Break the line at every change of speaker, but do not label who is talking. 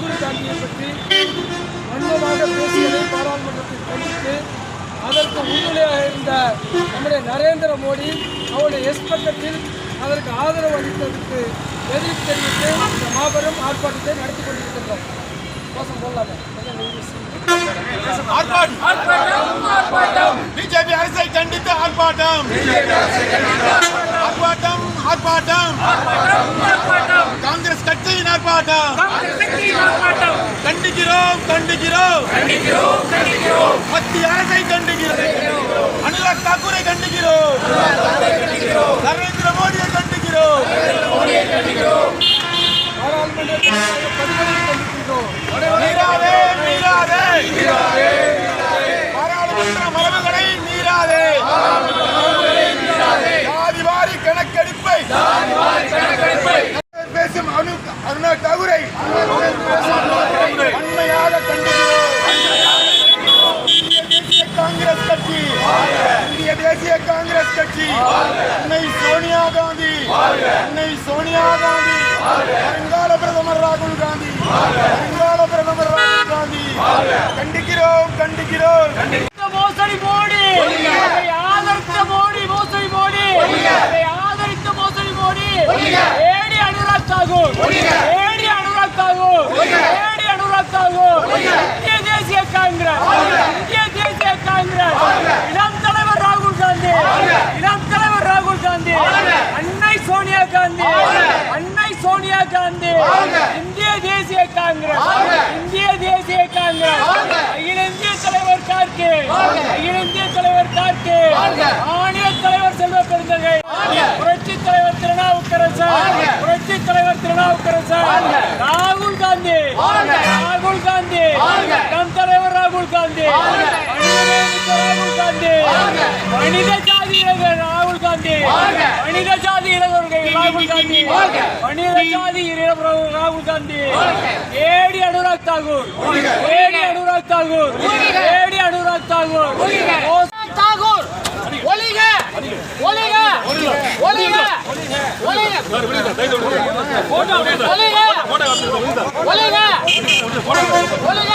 ராகுல் காந்தியை பற்றி வன்மமாக பேசியதை பாராளுமன்றத்தில் கண்டித்து அதற்கு உறுதுணையாக இருந்த நம்முடைய நரேந்திர மோடி அவருடைய எஸ் பக்கத்தில் அதற்கு ஆதரவு அளித்ததற்கு எதிர்ப்பு தெரிவித்து இந்த மாபெரும் ஆர்ப்பாட்டத்தை நடத்தி கொண்டிருக்கின்றோம். மோசம் போடலாமே
பிஜேபி அரசை கண்டித்து ஆர்ப்பாட்டம். ஆர்ப்பாட்டம் ஆர்ப்பாட்டம். காங்கிரஸ் கட்சியின் ஆர்ப்பாட்டம். மத்திய அரசை கண்டுகிறோம். அனுராக் தாக்கூரை கண்டுகிறோம். நரேந்திர மோடியை கண்டுகிறோம்.
பாராளுமன்றத்தில்
கண்டுகிறோம் தேசிய காங்கிரஸ் கட்சி. அன்னை சோனியா காந்தி. அன்னை சோனியா காந்தி. வருங்கால பிரதமர் ராகுல் காந்தி. வருங்கால பிரதமர் ராகுல் காந்தி. கண்டிக்கிறோம் கண்டிக்கிறோம்.
மோசடி மோடி ஆதரித்த மோடி மோசடி மோடி ஆதரித்த மோசடி மோடி ஏடி அனுராக் தாகூர். ஏடி அனுராக் தாகூர். ஏடி அனுராக் தாகூர் இந்திய தேசிய காங்கிரஸ் இந்திய தேசிய காங்கிரஸ் இளம் தலைவர் ராகுல் காந்தி இளம் தலைவர் ராகுல் காந்தி அன்னை சோனியா காந்தி அன்னை காந்தி இந்திய தேசிய காங்கிரஸ். இந்திய தேசிய காங்கிரஸ். அகில இந்திய தலைவர் கார்கே. அகில இந்திய தலைவர் கார்கே. மாநில தலைவர் செல்வ பெருந்தகை. புரட்சி தலைவர் திருநாவுக்கரசர். புரட்சி தலைவர் திருநாவுக்கரசர். ராகுல் காந்தி. ராகுல் காந்தி. நம் தலைவர் ராகுல் காந்தி. ராகுல் காந்தி. மனித ஜாதி இளைஞர் ராகுல் காந்தி மனித ஜாதி இளைஞர்கள் ராகுல் காந்தி மனித ஜாதி இளைஞர் ராகுல் காந்தி ஏடி அனுராக் தாகூர். ஏடி அனுராக் தாகூர். ஏடி அனுராக் தாகூர். தாகூர். ஒலிக ஒலிக ஒலிக ஒலிக ஒலிக ஒலிக ஒலிக